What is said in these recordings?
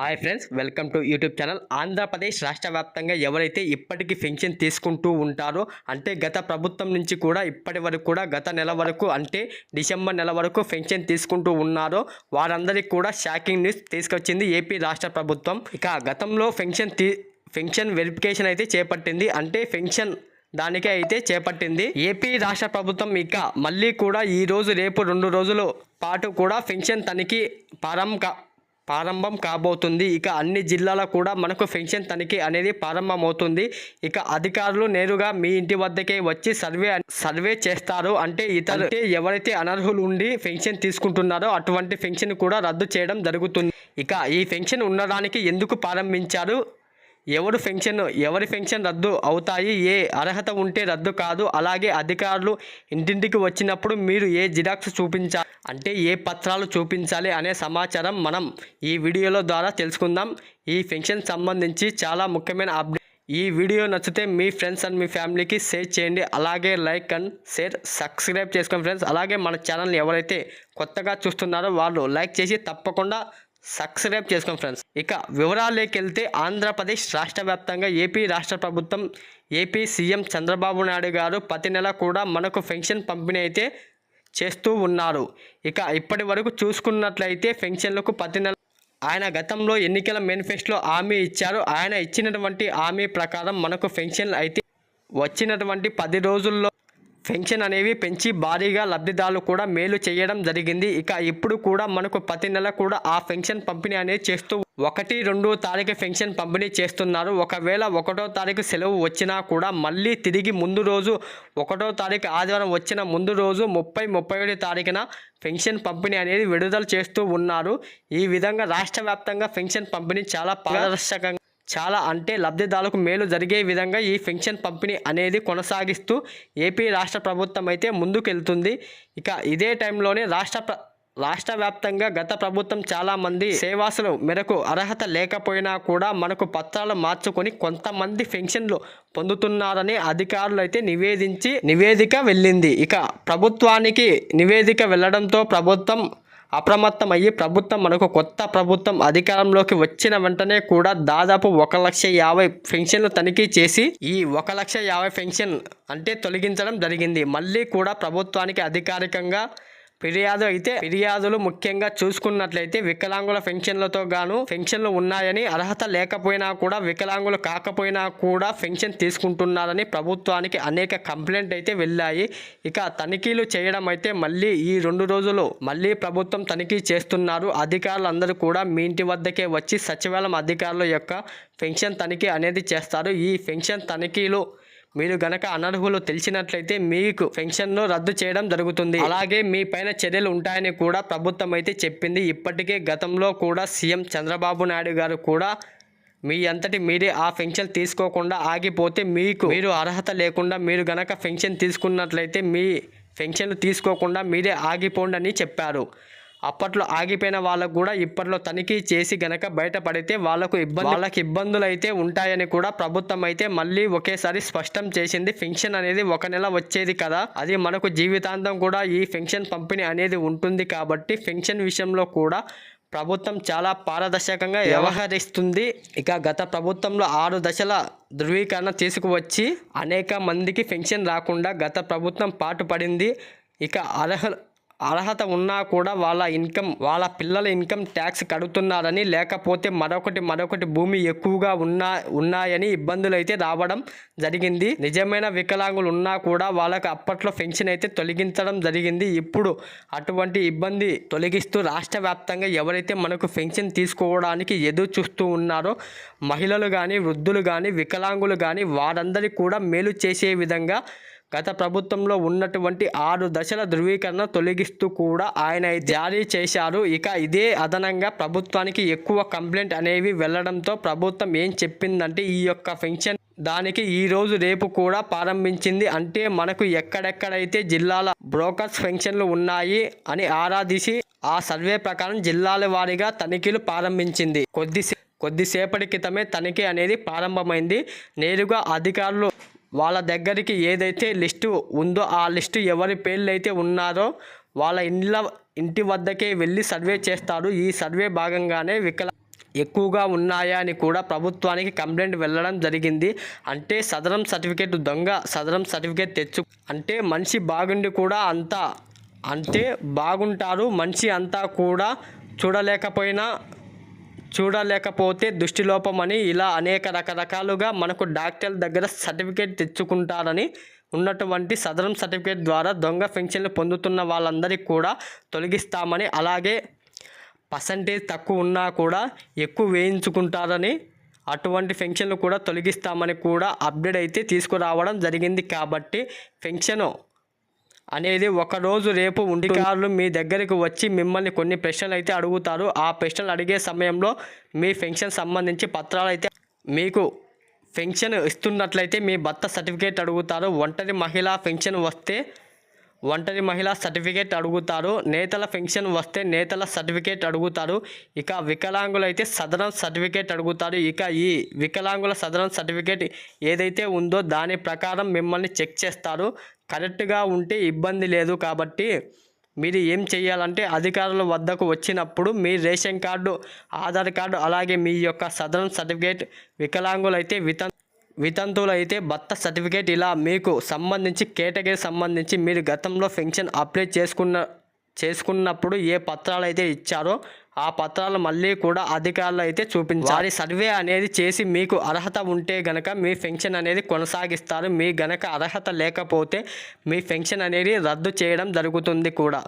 Hi friends welcome to YouTube channel. Andhra Pradesh రాష్ట్ర వ్యాప్తంగా ఎవరైతే ఇప్పటికీ పెన్షన్ తీసుకుంటూ ఉంటారో అంటే గత ప్రభుత్వం నుంచి కూడా ఇప్పటి వరకు కూడా గత నెల వరకు అంటే డిసెంబర్ నెల వరకు పెన్షన్ తీసుకుంటూ ఉన్నారో వారందరికీ కూడా షాకింగ్ న్యూస్ తీసుకొచ్చింది ఏపీ రాష్ట్ర ప్రభుత్వం. ఇక గతంలో పెన్షన్ తీ పెన్షన్ వెరిఫికేషన్ అయితే చేపట్టింది అంటే పెన్షన్ దానికే అయితే చేపట్టింది. ఏపీ రాష్ట్ర ప్రభుత్వం ఇక మళ్ళీ కూడా ఈ రోజు రేపు రెండు రోజుల పాటు కూడా పెన్షన్ తనిఖీ ప్రారంభ ప్రారంభం కాబోతుంది. ఇక అన్ని జిల్లాల కూడా మనకు పెన్షన్ తనిఖీ అనేది ప్రారంభమవుతుంది. ఇక అధికారులు నేరుగా మీ ఇంటి వద్దకే వచ్చి సర్వే సర్వే చేస్తారు. అంటే ఇతర ఎవరైతే అనర్హులు ఉండి పెన్షన్ తీసుకుంటున్నారో అటువంటి పెన్షన్ కూడా రద్దు చేయడం జరుగుతుంది. ఇక ఈ పెన్షన్ ఉండడానికి ఎందుకు ప్రారంభించారు? ఎవరు పెన్షన్ ఎవరి పెన్షన్ రద్దు అవుతాయి? ఏ అర్హత ఉంటే రద్దు కాదు. అలాగే అధికారులు ఇంటింటికి వచ్చినప్పుడు మీరు ఏ జిరాక్స్ చూపించాలి అంటే ఏ పత్రాలు చూపించాలి అనే సమాచారం మనం ఈ వీడియోలో ద్వారా తెలుసుకుందాం. ఈ పెన్షన్ సంబంధించి చాలా ముఖ్యమైన అప్డేట్. ఈ వీడియో నచ్చితే మీ ఫ్రెండ్స్ అండ్ మీ ఫ్యామిలీకి షేర్ చేయండి. అలాగే లైక్ అండ్ షేర్ సబ్స్క్రైబ్ చేసుకోండి ఫ్రెండ్స్. అలాగే మన ఛానల్ని ఎవరైతే కొత్తగా చూస్తున్నారో వాళ్ళు లైక్ చేసి తప్పకుండా సబ్స్క్రైబ్ చేసుకోండి ఫ్రెండ్స్. ఇక వివరాల్లోకి వెళ్తే ఆంధ్రప్రదేశ్ రాష్ట్ర వ్యాప్తంగా ఏపీ రాష్ట్ర ప్రభుత్వం ఏపీ సీఎం చంద్రబాబు నాయుడు గారు ప్రతి నెల కూడా మనకు పెన్షన్ పంపిణీ అయితే చేస్తూ ఉన్నారు. ఇక ఇప్పటి వరకు చూసుకున్నట్లయితే పెన్షన్లకు పది నెల ఆయన గతంలో ఎన్నికల మేనిఫెస్టోలో హామీ ఇచ్చారు. ఆయన ఇచ్చినటువంటి హామీ ప్రకారం మనకు పెన్షన్లు అయితే వచ్చినటువంటి పది రోజుల్లో పెన్షన్ అనేవి పెంచి భారీగా లబ్ధిదారులు కూడా మేలు చేయడం జరిగింది. ఇక ఇప్పుడు కూడా మనకు ప్రతి నెల కూడా ఆ పెన్షన్ పంపిణీ అనేది చేస్తూ ఒకటి రెండో తారీఖు పెన్షన్ పంపిణీ చేస్తున్నారు. ఒకవేళ ఒకటో తారీఖు సెలవు వచ్చినా కూడా మళ్ళీ తిరిగి ముందు రోజు ఒకటో తారీఖు ఆదివారం వచ్చిన ముందు రోజు ముప్పై ముప్పై ఒకటి తారీఖున పెన్షన్ పంపిణీ అనేది విడుదల చేస్తూ ఉన్నారు. ఈ విధంగా రాష్ట్ర వ్యాప్తంగా పెన్షన్ పంపిణీ చాలా పారదర్శకంగా చాలా అంటే లబ్ధిదారులకు మేలు జరిగే విధంగా ఈ పెన్షన్ పంపిణీ అనేది కొనసాగిస్తూ ఏపీ రాష్ట్ర ప్రభుత్వం అయితే ముందుకెళ్తుంది. ఇక ఇదే టైంలోనే రాష్ట్ర ప్ర రాష్ట్ర వ్యాప్తంగా గత ప్రభుత్వం చాలామంది సేవాసులు మేరకు అర్హత లేకపోయినా కూడా మనకు పత్రాలు మార్చుకొని కొంతమంది పెన్షన్లు పొందుతున్నారని అధికారులు అయితే నివేదించి నివేదిక వెళ్ళింది. ఇక ప్రభుత్వానికి నివేదిక వెళ్ళడంతో ప్రభుత్వం అప్రమత్తం అయ్యి ప్రభుత్వం మనకు కొత్త ప్రభుత్వం అధికారంలోకి వచ్చిన వెంటనే కూడా దాదాపు ఒక లక్ష యాభై పెన్షన్లు తనిఖీ చేసి ఈ ఒక లక్ష యాభై పెన్షన్ అంటే తొలగించడం జరిగింది. మళ్ళీ కూడా ప్రభుత్వానికి అధికారికంగా ఫిర్యాదు అయితే ఫిర్యాదులు ముఖ్యంగా చూసుకున్నట్లయితే వికలాంగుల పెన్షన్లతో గాను పెన్షన్లు ఉన్నాయని అర్హత లేకపోయినా కూడా వికలాంగులు కాకపోయినా కూడా పెన్షన్ తీసుకుంటున్నారని ప్రభుత్వానికి అనేక కంప్లైంట్ అయితే వెళ్ళాయి. ఇక తనిఖీలు చేయడం అయితే మళ్ళీ ఈ రెండు రోజులు మళ్ళీ ప్రభుత్వం తనిఖీ చేస్తున్నారు. అధికారులందరూ కూడా మీ ఇంటి వద్దకే వచ్చి సచివాలయం అధికారుల యొక్క పెన్షన్ తనిఖీ అనేది చేస్తారు. ఈ పెన్షన్ తనిఖీలు మీరు గనక అనర్హులు తెలిసినట్లయితే మీకు పెన్షన్ను రద్దు చేయడం జరుగుతుంది. అలాగే మీ పైన చర్యలు ఉంటాయని కూడా ప్రభుత్వం అయితే చెప్పింది. ఇప్పటికే గతంలో కూడా సీఎం చంద్రబాబు నాయుడు గారు కూడా మీ అంతటి మీరే ఆ పెన్షన్ తీసుకోకుండా ఆగిపోతే మీకు మీరు అర్హత లేకుండా మీరు గనక పెన్షన్ తీసుకున్నట్లయితే మీ పెన్షన్ తీసుకోకుండా మీరే ఆగిపోండి అని చెప్పారు. అప్పట్లో ఆగిపోయిన వాళ్ళకు కూడా ఇప్పట్లో తనిఖీ చేసి గనక బయటపడితే వాళ్ళకు ఇబ్బంది వాళ్ళకి ఇబ్బందులు అయితే ఉంటాయని కూడా ప్రభుత్వం అయితే మళ్ళీ ఒకేసారి స్పష్టం చేసింది. పెన్షన్ అనేది ఒక నెల వచ్చేది కదా అది మనకు జీవితాంతం కూడా ఈ పెన్షన్ పంపిణీ అనేది ఉంటుంది కాబట్టి పెన్షన్ విషయంలో కూడా ప్రభుత్వం చాలా పారదర్శకంగా వ్యవహరిస్తుంది. ఇక గత ప్రభుత్వంలో ఆరు దశల ధృవీకరణ తీసుకువచ్చి అనేక మందికి పెన్షన్ రాకుండా గత ప్రభుత్వం పాటుపడింది. ఇక అర్హ అర్హత ఉన్నా కూడా వాళ్ళ ఇన్కమ్ వాళ్ళ పిల్లల ఇన్కమ్ ట్యాక్స్ కడుతున్నారని లేకపోతే మరొకటి మరొకటి భూమి ఎక్కువగా ఉన్నా ఉన్నాయని ఇబ్బందులు అయితే రావడం జరిగింది. నిజమైన వికలాంగులు ఉన్నా కూడా వాళ్ళకి అప్పట్లో పెన్షన్ అయితే తొలగించడం జరిగింది. ఇప్పుడు అటువంటి ఇబ్బంది తొలగిస్తూ రాష్ట్ర వ్యాప్తంగా ఎవరైతే మనకు పెన్షన్ తీసుకోవడానికి ఎదురు చూస్తూ ఉన్నారో మహిళలు కానీ వృద్ధులు కానీ వికలాంగులు కానీ వారందరికీ కూడా మేలు చేసే విధంగా గత ప్రభుత్వంలో ఉన్నటువంటి ఆరు దశల ధృవీకరణ తొలగిస్తూ కూడా ఆయన జారీ చేశారు. ఇక ఇదే అదనంగా ప్రభుత్వానికి ఎక్కువ కంప్లైంట్ అనేవి వెళ్ళడంతో ప్రభుత్వం ఏం చెప్పిందంటే ఈ యొక్క పెన్షన్ దానికి ఈ రోజు రేపు కూడా ప్రారంభించింది. అంటే మనకు ఎక్కడెక్కడైతే జిల్లాల బ్రోకర్స్ పెన్షన్లు ఉన్నాయి అని ఆరాధిసి ఆ సర్వే ప్రకారం జిల్లాల వారీగా తనిఖీలు ప్రారంభించింది. కొద్దిసే కొద్దిసేపటి క్రితమే తనిఖీ అనేది ప్రారంభమైంది. నేరుగా అధికారులు వాళ్ళ దగ్గరికి ఏదైతే లిస్టు ఉందో ఆ లిస్టు ఎవరి పేర్లు అయితే ఉన్నారో వాళ్ళ ఇండ్ల ఇంటి వద్దకే వెళ్ళి సర్వే చేస్తారు. ఈ సర్వే భాగంగానే వికల ఎక్కువగా ఉన్నాయా అని కూడా ప్రభుత్వానికి కంప్లైంట్ వెళ్ళడం జరిగింది. అంటే సదరం సర్టిఫికేట్ దొంగ సదరం సర్టిఫికేట్ తెచ్చు అంటే మనిషి బాగుండి కూడా అంతా అంటే బాగుంటారు. మనిషి అంతా కూడా చూడలేకపోయినా చూడలేకపోతే దృష్టిలోపమని ఇలా అనేక రకరకాలుగా మనకు డాక్టర్ల దగ్గర సర్టిఫికేట్ తెచ్చుకుంటారని ఉన్నటువంటి సదరం సర్టిఫికేట్ ద్వారా దొంగ పెన్షన్లు పొందుతున్న వాళ్ళందరికీ కూడా తొలగిస్తామని అలాగే పర్సంటేజ్ తక్కువ ఉన్నా కూడా ఎక్కువ వేయించుకుంటారని అటువంటి పెన్షన్లు కూడా తొలగిస్తామని కూడా అప్డేట్ అయితే తీసుకురావడం జరిగింది కాబట్టి పెన్షన్ అనేది ఒకరోజు రేపు ఉండికారులు మీ దగ్గరికి వచ్చి మిమ్మల్ని కొన్ని ప్రశ్నలు అయితే అడుగుతారు. ఆ ప్రశ్నలు అడిగే సమయంలో మీ పెన్షన్ సంబంధించి పత్రాలు అయితే మీకు పెన్షన్ ఇస్తున్నట్లయితే మీ భర్త సర్టిఫికేట్ అడుగుతారు. ఒంటరి మహిళా పెన్షన్ వస్తే ఒంటరి మహిళా సర్టిఫికేట్ అడుగుతారు. నేతల పెన్షన్ వస్తే నేతల సర్టిఫికేట్ అడుగుతారు. ఇక వికలాంగులైతే సదరన్ సర్టిఫికేట్ అడుగుతారు. ఇక ఈ వికలాంగుల సదరం సర్టిఫికేట్ ఏదైతే ఉందో దాని ప్రకారం మిమ్మల్ని చెక్ చేస్తారు. కరెక్ట్గా ఉంటే ఇబ్బంది లేదు కాబట్టి మీరు ఏం చేయాలంటే అధికారుల వద్దకు వచ్చినప్పుడు మీ రేషన్ కార్డు ఆధార్ కార్డు అలాగే మీ యొక్క సదరన్ సర్టిఫికేట్ వికలాంగులైతే వితం వితంతువులైతే భర్త సర్టిఫికేట్ ఇలా మీకు సంబంధించి కేటగిరీ సంబంధించి మీరు గతంలో పెన్షన్ అప్లై చేసుకున్న చేసుకున్నప్పుడు ఏ పత్రాలు అయితే ఇచ్చారో ఆ పత్రాలు మళ్ళీ కూడా అధికారులు అయితే చూపించాలి. వారి సర్వే అనేది చేసి మీకు అర్హత ఉంటే గనక మీ పెన్షన్ అనేది కొనసాగిస్తారు. మీ గనక అర్హత లేకపోతే మీ పెన్షన్ అనేది రద్దు చేయడం జరుగుతుంది కూడా.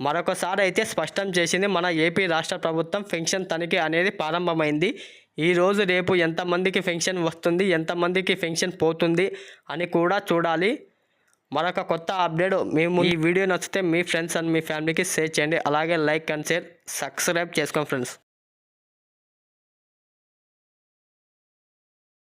మరొకసారి అయితే స్పష్టం చేసింది మన ఏపీ రాష్ట్ర ప్రభుత్వం పెన్షన్ తనిఖీ అనేది ప్రారంభమైంది. ఈ రోజు రేపు ఎంతమందికి పెన్షన్ వస్తుంది? ఎంతమందికి పెన్షన్ పోతుంది? అని కూడా చూడాలి. మరొక కొత్త అప్డేట్ మేము ఈ వీడియో నచ్చితే మీ ఫ్రెండ్స్ అండ్ మీ ఫ్యామిలీకి షేర్ చేయండి. అలాగే లైక్ అండ్ షేర్ సబ్స్క్రైబ్ చేసుకోండి ఫ్రెండ్స్.